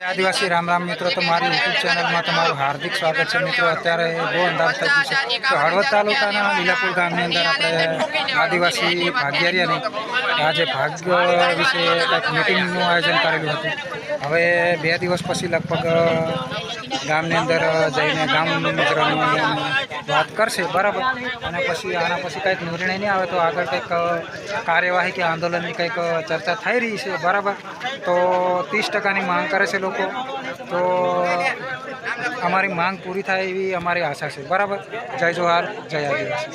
આદિવાસી, રામ રામ મિત્રો તમારી યુટ્યુબ ચેનલમાં તમારું હાર્દિક સ્વાગત છે મિત્રો. અત્યારે બહુ અંદાજ થઈ ગયું છે. તો હળવદ તાલુકાના લીલાપુર ગામની અંદર આપણે આદિવાસી ભાગ્યારીયાની આજે ભાગ્ય વિશે કંઈક મિટિંગનું આયોજન કરેલું હતું. હવે બે દિવસ પછી લગભગ ગામની અંદર જઈને ગામ મિત્રોની વાત કરશે. બરાબર. અને પછી, આના પછી કંઈક નિર્ણય નહીં આવે તો આગળ કંઈક કાર્યવાહી કે આંદોલનની કંઈક ચર્ચા થઈ રહી છે. બરાબર. તો ત્રીસ ટકાની માંગ કરે છે લોકો. તો અમારી માંગ પૂરી થાય એવી અમારી આશા છે. બરાબર. જય જોહાર. જય આદિવાસી.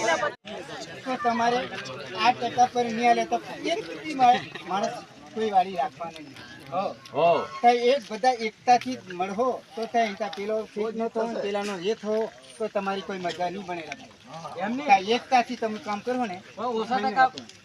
તમારે આ ટકા પર એક માણસ કોઈ વાળી રાખવાનો નહીં. એક બધા એકતાથી મળો તો ત્યાં પેલો ફેજનો તો પેલાનો એ હો તો તમારી કોઈ મજા નહીં બને રાખે એકતાથી તમે કામ કરો ને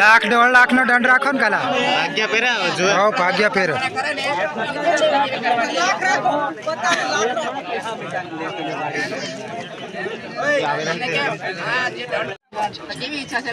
લાખ દોઢ લાખનો દંડ રાખો ને કાલા. ભાગ્યા ભાગ્યા કેવી ઈચ્છા છે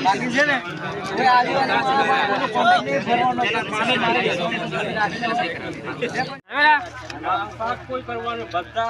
બાકી છે ને આદિવાસી કોઈ કરવાનું બધા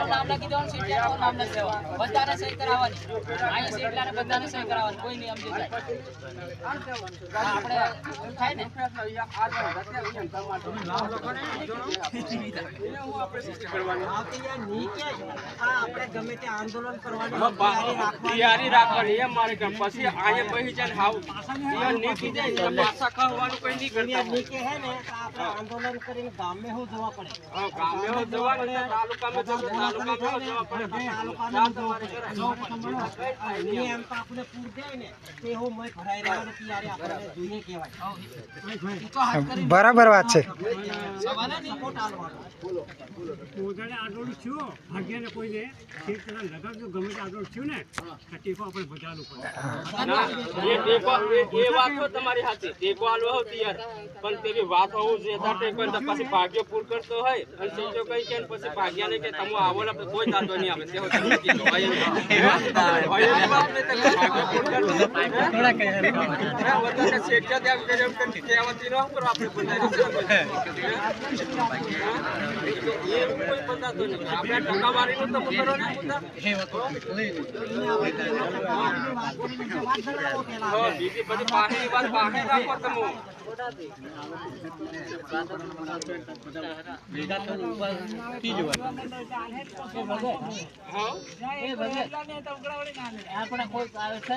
નામ લખી તૈયારી રાખવાની. એમ મારે પછી અહીંયા બહી જાય હાવ જાય એટલે પાછા ખાવાનું કઈ નહીં કરતા. હા, ગામે હો જવાનું છે, તાલુકામાં જવું, તાલુકામાં હો જવા પડે. ના તમારે કરાય. બરાબર વાત છે. પોતાને આટલું થયો ભાગ્યને કોઈને ઠીક તરફ લગાડજો ગમે તે આટલું થયું ને ટેકો આપણે બધાનું પડે. એ ટેકો- એ- એ વાત તો તમારી સાચી. ટેકો આલવો હો તૈયાર. પણ તેવી વાત હોવું જોઈએ ટેકો તો પછી ભાગ્ય પૂર કરતો હોય અને સીધો કઈ કે ને પછી ભાગ્યાને કે તમે આવો ને કોઈ દાંતો નહીં આવે. કીધો. હોય તો શેઠિયા ત્યાં ન આપણે નહીં. આપણે ટકાવારીનું તો કરો ને આવે છે?